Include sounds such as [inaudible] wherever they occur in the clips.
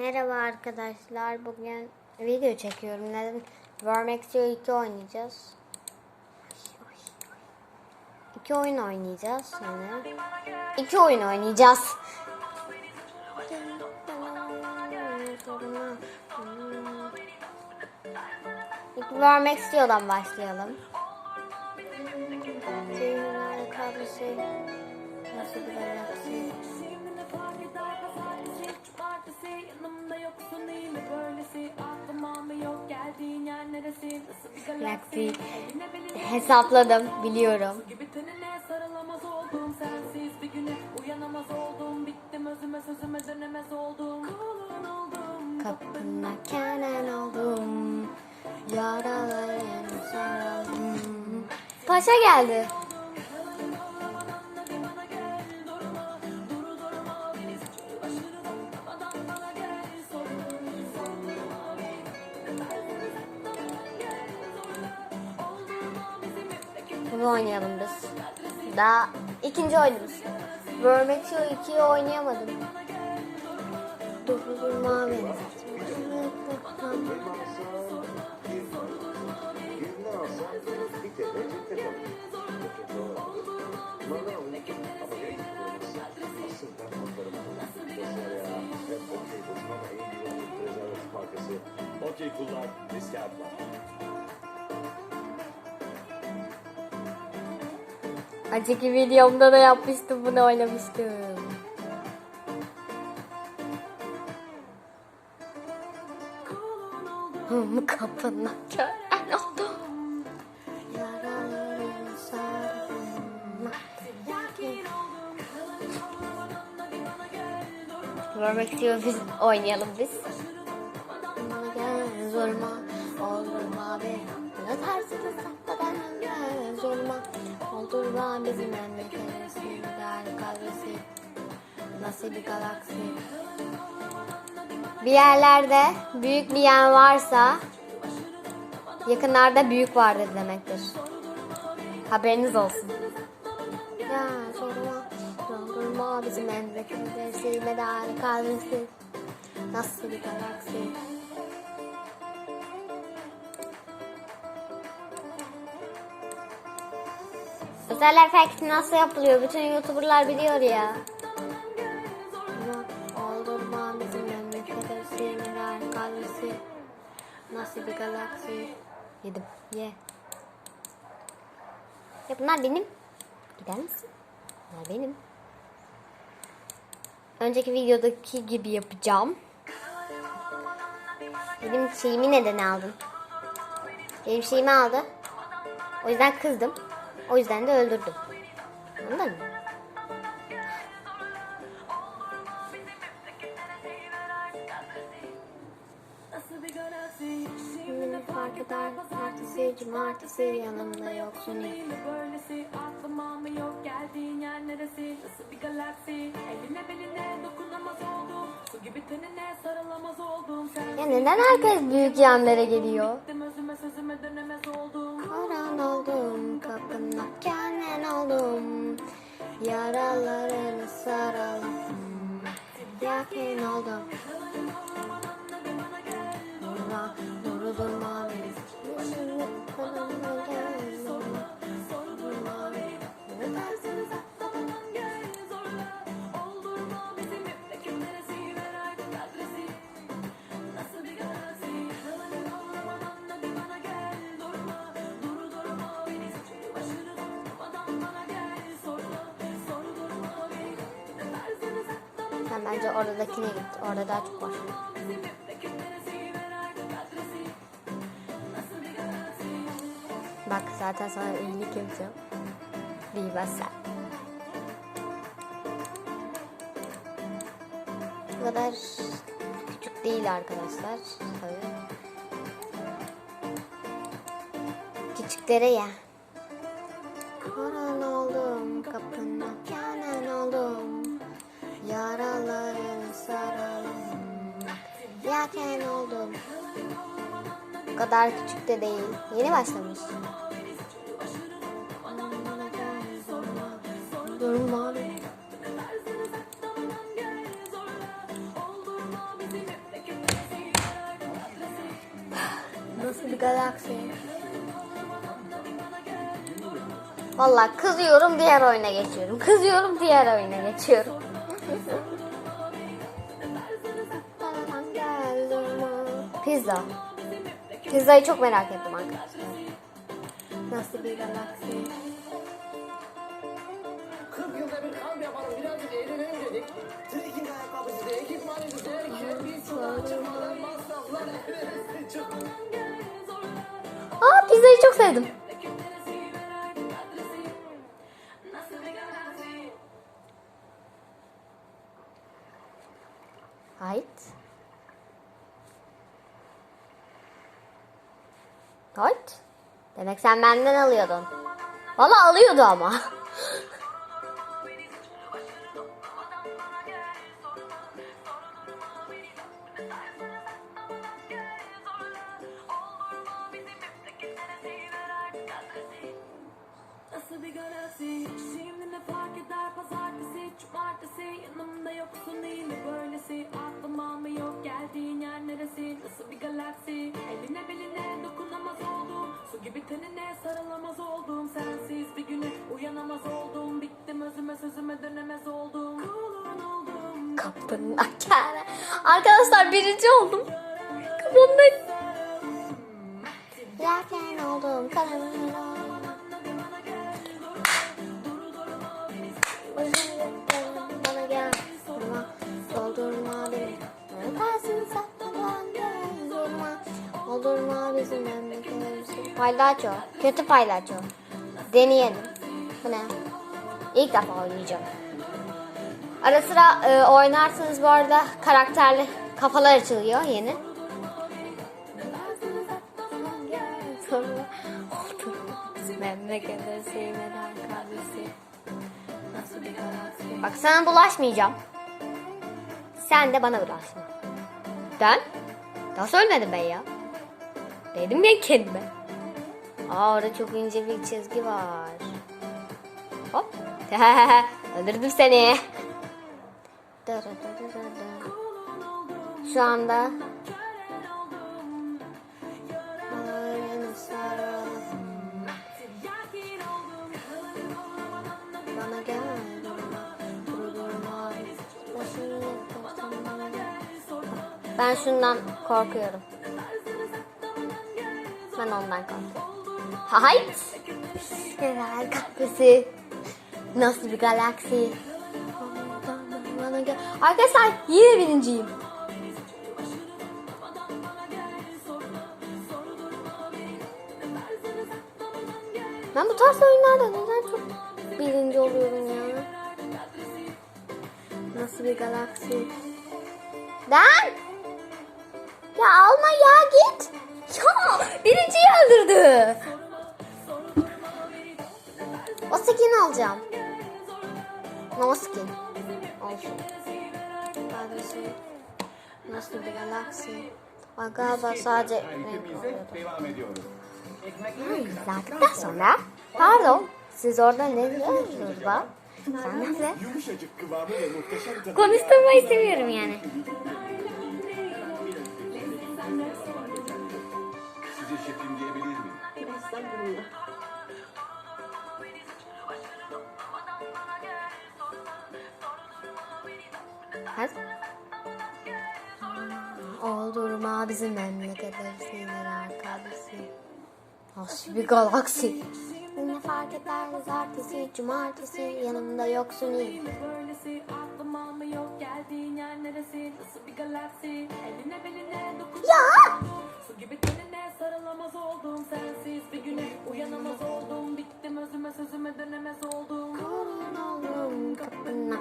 Merhaba arkadaşlar. Bugün video çekiyorum. Neden? Vermexio 2 oynayacağız. İki oyun oynayacağız yani. İki oyun oynayacağız. İlk Vermexio'dan başlayalım. Nasıl bir oldum kulun oldum. Kapına kenen oldum. Yaralarım sarıldım. Paşa geldi. Oynayalım biz. Daha ikinci oyunumuz. Vermexio 2'yi oynayamadım. Durma beni. Birini alsam bir tane Önceki videomda da yapmıştım bunu oynamıştım. Hım oldum. Yaralarım sarılma. Görmek istiyor biz oynayalım biz. Bana gel zorma, Oldurma bizim memleketimizi, gel kalbisi. Nasıl bir galaksi. Bir yerlerde büyük bir yer varsa yakınlarda büyük vardır demektir. Haberiniz olsun. Ya sorma, bizim memleketimizi, medal kalbisi. Nasıl bir galaksi. Özel efekt nasıl yapılıyor? Bütün YouTuber'lar biliyor ya. Oldurma bizim. Nasıl bir galaksi. Yedim. Ye. Ya bunlar benim. Gider misin? Bunlar benim. Önceki videodaki gibi yapacağım. Benim şeyimi neden aldın? Benim şeyimi aldı. O yüzden kızdım. O yüzden de öldürdüm. Anladın mı? Şimdi fark eder. Cumartesi, cumartesi yanımda yoksun böylesi aklıma yok geldiğin yer neresi nasıl bir galaksi eline beline dokunamaz oldum Ya neden herkes büyük yerlere geliyor? Karan oldum, kapına kenen oldum. Yaralarını saralım. Yakin oldum. Sen bence oradakine git. Orada daha çok var. Bak zaten sana iyilik yapacağım. Bilmezsen. Bu kadar küçük değil arkadaşlar. Tabii. Küçüklere ya. Karan oldum, kapına kanen oldum. Yaraların saralım. Yaken oldum. Bu kadar küçük de değil. Yeni başlamış Yorum Nasıl bir galaksi? Valla kızıyorum diğer oyuna geçiyorum. Kızıyorum diğer oyuna geçiyorum. Pizza. Pizzayı çok merak ettim arkadaşlar. Nasıl bir galaksi? 40 yılda bir kamp yapalım birazcık eğlenelim dedik. Trekking ayakkabısı da ekipmanımız derken biz sudan çıkmadan masraflar ederiz. Çok Aa pizzayı çok sevdim. Hayt. Hayt. Demek sen benden alıyordun. Valla alıyordu ama. [laughs] Tenine sarılamaz oldum Sensiz bir güne uyanamaz oldum Bittim özüme sözüme dönemez oldum Kulun oldum Kapının akara. Arkadaşlar birinci oldum. Kapının Yerken oldum kanalımın Paylaço kötü paylaço Deneyelim Bu ne? İlk defa oynayacağım Ara sıra e, oynarsınız bu arada karakterli kafalar açılıyor yeni. Nasıl? Bak sana bulaşmayacağım. Sen de bana bulaşma. Ben? Daha söylemedim ben ya. Dedim ya kendime. Aa orada çok ince bir çizgi var. Hop. [laughs] Öldürdüm seni. Şu anda. Ben şundan korkuyorum. Ben ondan korkuyorum. Hayt! Neler kahvesi. Nasıl bir galaksi. Arkadaşlar yine birinciyim. Ben bu tarz oyunlarda neden çok birinci oluyorum ya? Nasıl bir galaksi? Ben? Ya alma ya git. Ya birinciyi öldürdü. O skin alacağım. No skin. Olsun. Kardeşim. Nasıl bir galaksi? Bak galiba sadece renk oluyordu. izledikten sonra pardon siz orada ne diyorsunuz bak? Sen nasıl? Yumuşacık kıvamı ve muhteşem tadı. Konuşturmayı seviyorum yani. Size şefim diyebilir miyim? Hadi. Oldurma bizim memleketler sinir arkadaşı. Nasıl bir galaksi. Ne fark eder pazartesi, cumartesi yanımda yoksun iyi. Ya! Su gibi tenine sarılamaz oldum Sensiz bir güne uyanamaz oldum Bittim özüme sözüme dönemez oldum Kurun oldum kapına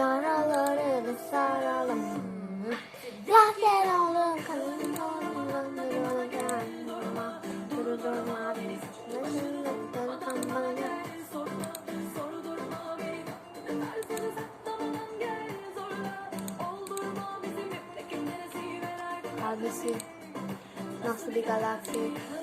Saralım. Oldum Ömür bana gel durma Duru durma Nasıl yaptın bana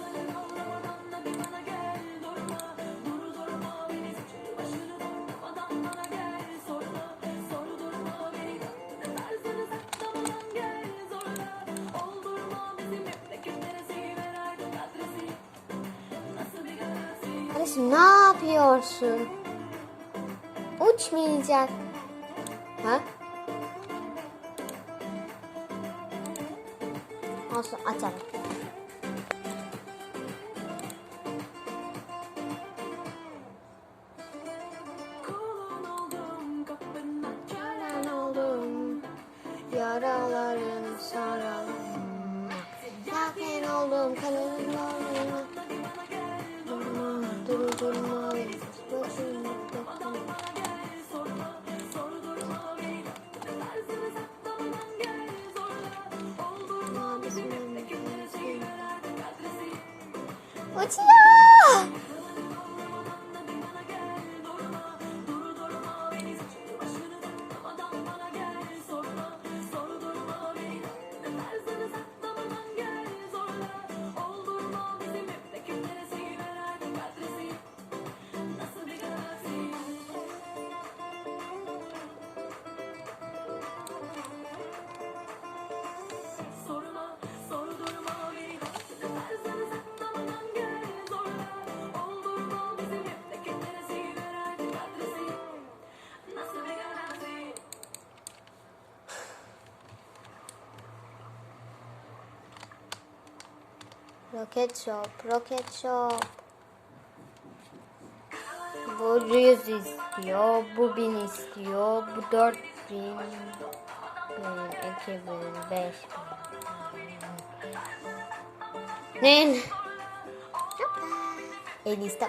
Kardeşim ne yapıyorsun? Uçmayacak. Durma, dur durma, bakın, bakın. Uçuyor! Roket Shop, Roket Shop. Bu 100 istiyor, bu 1000 istiyor, bu 4000, 1000, 2000, 5000. Ne? En iyisi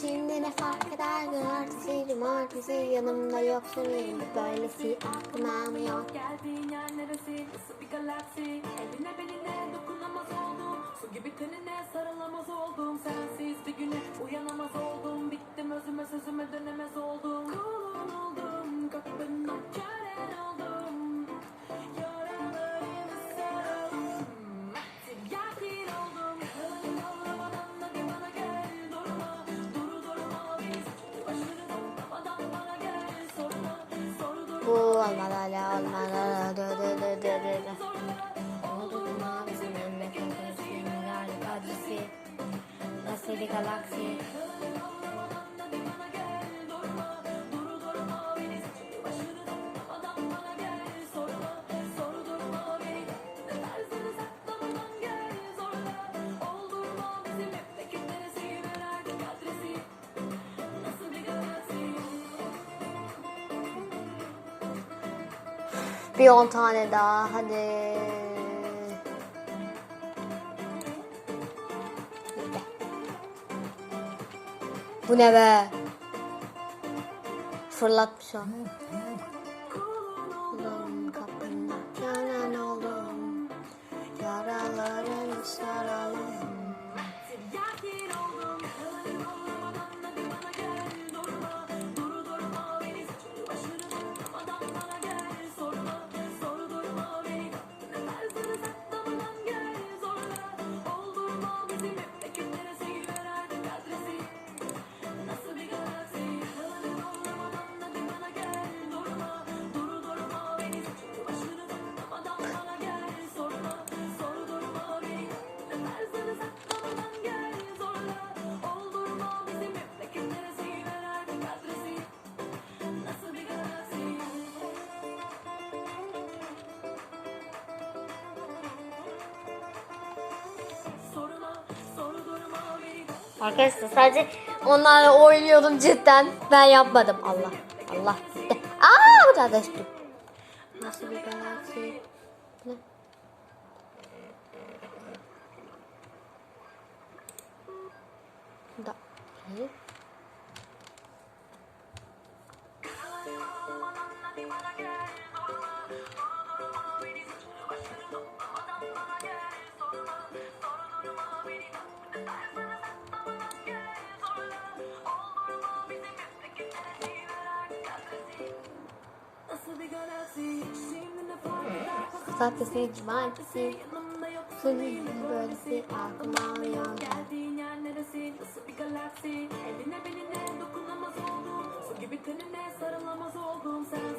Şimdi ne fark eder cumartesi, cumartesi yanımda yoksun benim böylesi aklıma mı yok? Geldiğin yer neresi? Nasıl bir galaksi? Eline beline dokunamaz oldum. Su gibi tenine sarılamaz oldum. Sensiz bir güne uyanamaz oldum. Bittim özüme sözüme dönemez oldum. Kulun oldum, kapına kölen oldum. Olmadı hala olmadı. Dö dö dö dö dö dö. Oldurma bizim memleketimizin mübarek adresi. Nasıl bir galaksi? Bir 10 tane daha hadi. Bu ne be? Fırlatmış o. Arkadaşlar sadece onlarla oynuyordum cidden. Ben yapmadım. Allah. Allah gitti. Aa bu da düştü. Nasıl bir galaksi? Ne? Da. Ne? Pazartesi, cumartesi. Senin böylesi aklıma alıyor. Geldiğin yer neresi? Nasıl bir galaksi? Eline beline dokunamaz oldum. Su gibi tenine sarılamaz oldum. Sensiz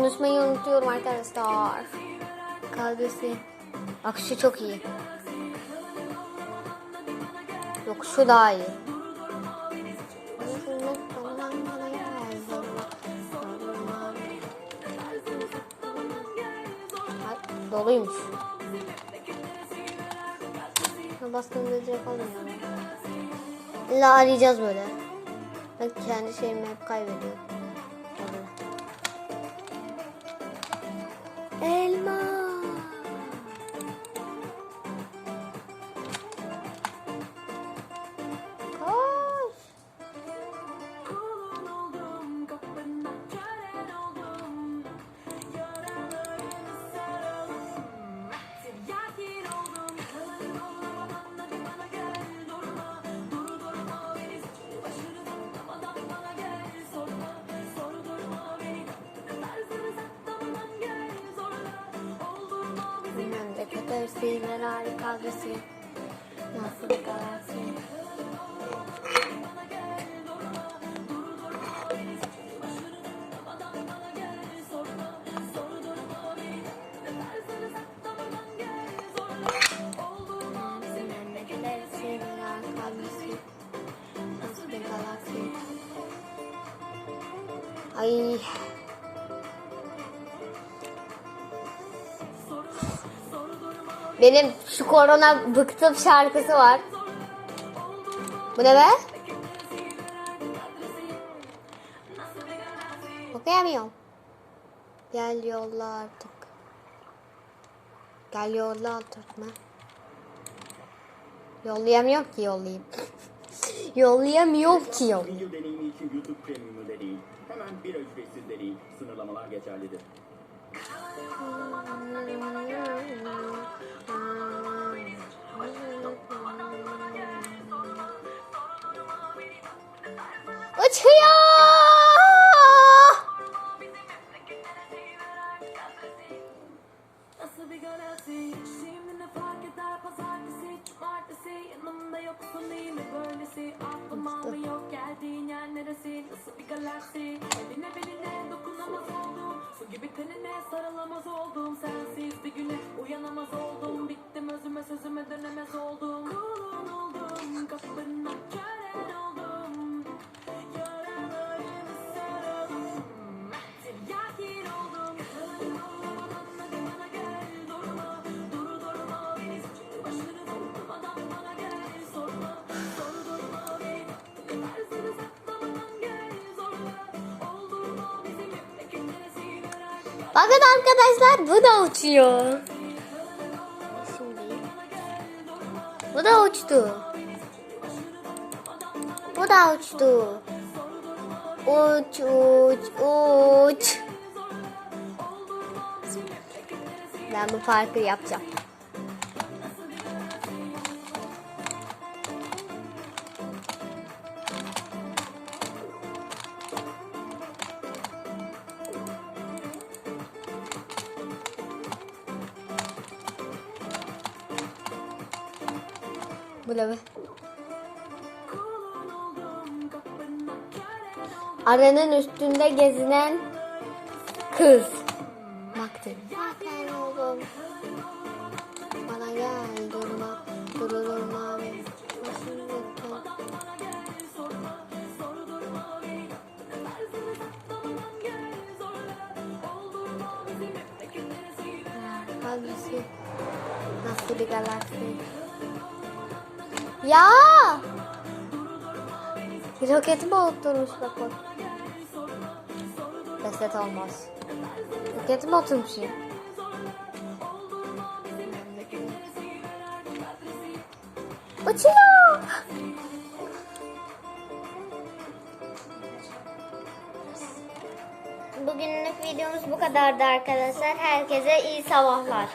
Konuşmayı unutuyorum arkadaşlar. Kalbisi. Bak şu çok iyi. Yok şu daha iyi. Doluymuş. Bastığımda direkt olmuyor. İlla arayacağız böyle. Ben kendi şeyimi hep kaybediyorum. Memleket evsiler harika adresi. Nasıl galaksi? Ay. Benim şu korona bıktım şarkısı var. Bu ne be? Okuyamıyorum. Gel yolla artık. Gel yolla artık mı? Yollayamıyorum ki yollayayım. [laughs] Yollayamıyorum ki yollayayım. Bin yıl deneyimi için YouTube Premium'u deneyin. Hemen bir ücretsiz deneyin. Sınırlamalar geçerlidir. [laughs] neresi Nasıl bir galaksi? Eline Bakın arkadaşlar bu da uçuyor. Şimdi. Bu da uçtu. Bu da uçtu. Uç uç uç. Ben bu parkı yapacağım. Kölen oldum Aranın üstünde gezinen kız. Baktım. Zaten oğlum. Bana gel durma. Duru durma. Başını lütfen. bana gel Sorma, sordurma beni Tarzını saklamadan gel Zorla, oldurma bizi Memleketlere siler Hangisi? Nasıl bir galaksi? Ya! Bir roketimi oturmuş bak bak. Reset olmaz. Roketimi oturmuşum. Uçuyor! Bugünlük videomuz bu kadardı arkadaşlar. Herkese iyi sabahlar.